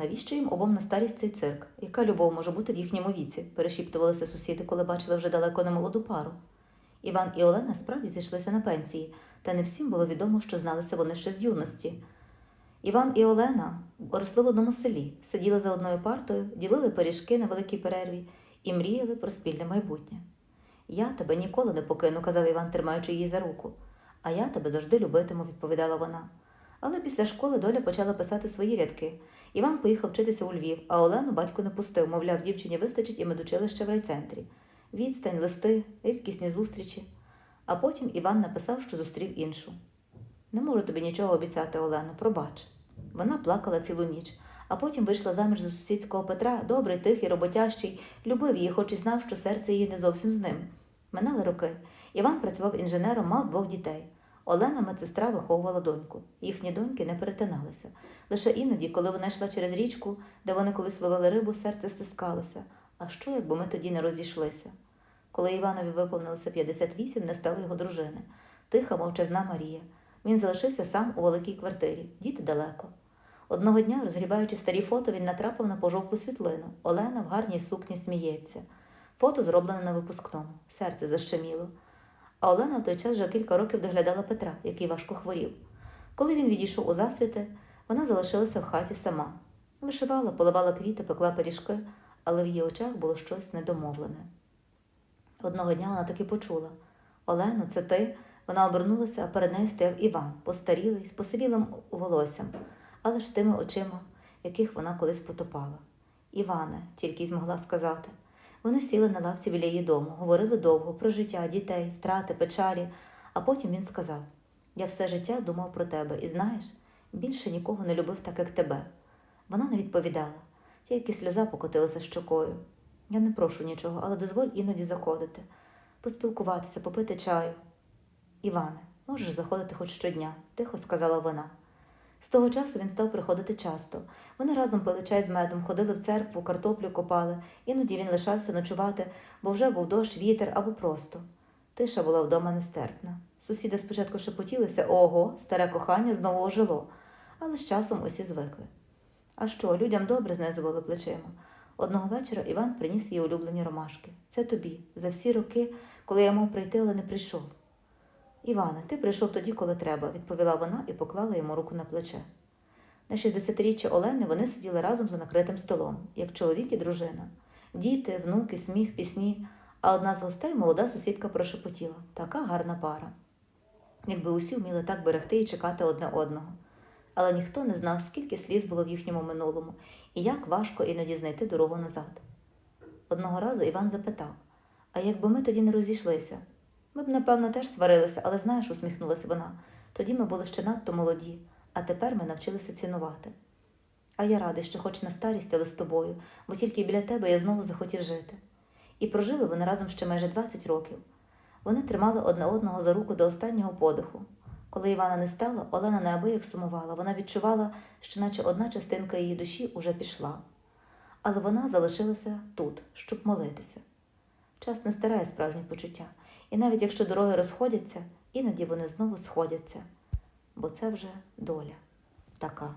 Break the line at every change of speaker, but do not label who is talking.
навіщо їм обом на старість цей цирк? Яка любов може бути в їхньому віці? перешіптувалися сусіди, коли бачили вже далеко не молоду пару. Іван і Олена справді зійшлися на пенсії, та не всім було відомо, що зналися вони ще з юності. Іван і Олена росли в одному селі, сиділи за одною партою, ділили пиріжки на великій перерві і мріяли про спільне майбутнє. Я тебе ніколи не покину, казав Іван, тримаючи її за руку. А я тебе завжди любитиму, відповідала вона. Але після школи доля почала писати свої рядки. Іван поїхав вчитися у Львів, а Олену батько не пустив, мовляв, дівчині вистачить і медучилище в райцентрі. Відстань, листи, рідкісні зустрічі. А потім Іван написав, що зустрів іншу. Не можу тобі нічого обіцяти, Олено, пробач. Вона плакала цілу ніч, а потім вийшла заміж за сусідського Петра, добрий, тихий, роботящий, любив її, хоч і знав, що серце її не зовсім з ним. Минали роки. Іван працював інженером, мав двох дітей. Олена, медсестра, виховувала доньку. Їхні доньки не перетиналися. Лише іноді, коли вона йшла через річку, де вони колись ловили рибу, серце стискалося. А що, якби ми тоді не розійшлися? Коли Іванові виповнилося 58, не стало його дружини. Тиха, мовчазна Марія. Він залишився сам у великій квартирі, діти далеко. Одного дня, розгрібаючи старі фото, він натрапив на пожовклу світлину. Олена в гарній сукні сміється. Фото зроблене на випускному. Серце защеміло. А Олена в той час вже кілька років доглядала Петра, який важко хворів. Коли він відійшов у засвіти, вона залишилася в хаті сама. Вишивала, поливала квіти, пекла пиріжки, але в її очах було щось недомовлене. Одного дня вона таки почула Олено, це ти? Вона обернулася, а перед нею стояв Іван, постарілий, з посивілим волоссям, але ж тими очима, яких вона колись потопала. Іване, тільки й змогла сказати. Вони сіли на лавці біля її дому, говорили довго про життя, дітей, втрати, печалі, а потім він сказав: Я все життя думав про тебе, і знаєш, більше нікого не любив так, як тебе. Вона не відповідала, тільки сльоза покотилася щокою. Я не прошу нічого, але дозволь іноді заходити, поспілкуватися, попити чаю. Іване, можеш заходити хоч щодня, тихо сказала вона. З того часу він став приходити часто. Вони разом пили чай з медом, ходили в церкву, картоплю копали. Іноді він лишався ночувати, бо вже був дощ, вітер або просто. Тиша була вдома нестерпна. Сусіди спочатку шепотілися ого, старе кохання знову ожило, але з часом усі звикли. А що, людям добре знизували плечима. Одного вечора Іван приніс їй улюблені ромашки. Це тобі, за всі роки, коли я мав прийти, але не прийшов. Іване, ти прийшов тоді, коли треба, відповіла вона і поклала йому руку на плече. На 60-річчя Олени вони сиділи разом за накритим столом, як чоловік і дружина. Діти, внуки, сміх, пісні, а одна з гостей молода сусідка прошепотіла така гарна пара. Якби усі вміли так берегти і чекати одне одного. Але ніхто не знав, скільки сліз було в їхньому минулому і як важко іноді знайти дорогу назад. Одного разу Іван запитав: А якби ми тоді не розійшлися? Ми б, напевно, теж сварилися, але знаєш, усміхнулася вона. Тоді ми були ще надто молоді, а тепер ми навчилися цінувати. А я радий, що хоч на старість, але з тобою, бо тільки біля тебе я знову захотів жити. І прожили вони разом ще майже 20 років. Вони тримали одне одного за руку до останнього подиху. Коли Івана не стало, Олена неабияк сумувала. Вона відчувала, що наче одна частинка її душі уже пішла. Але вона залишилася тут, щоб молитися. Час не стирає справжні почуття, і навіть якщо дороги розходяться, іноді вони знову сходяться, бо це вже доля така.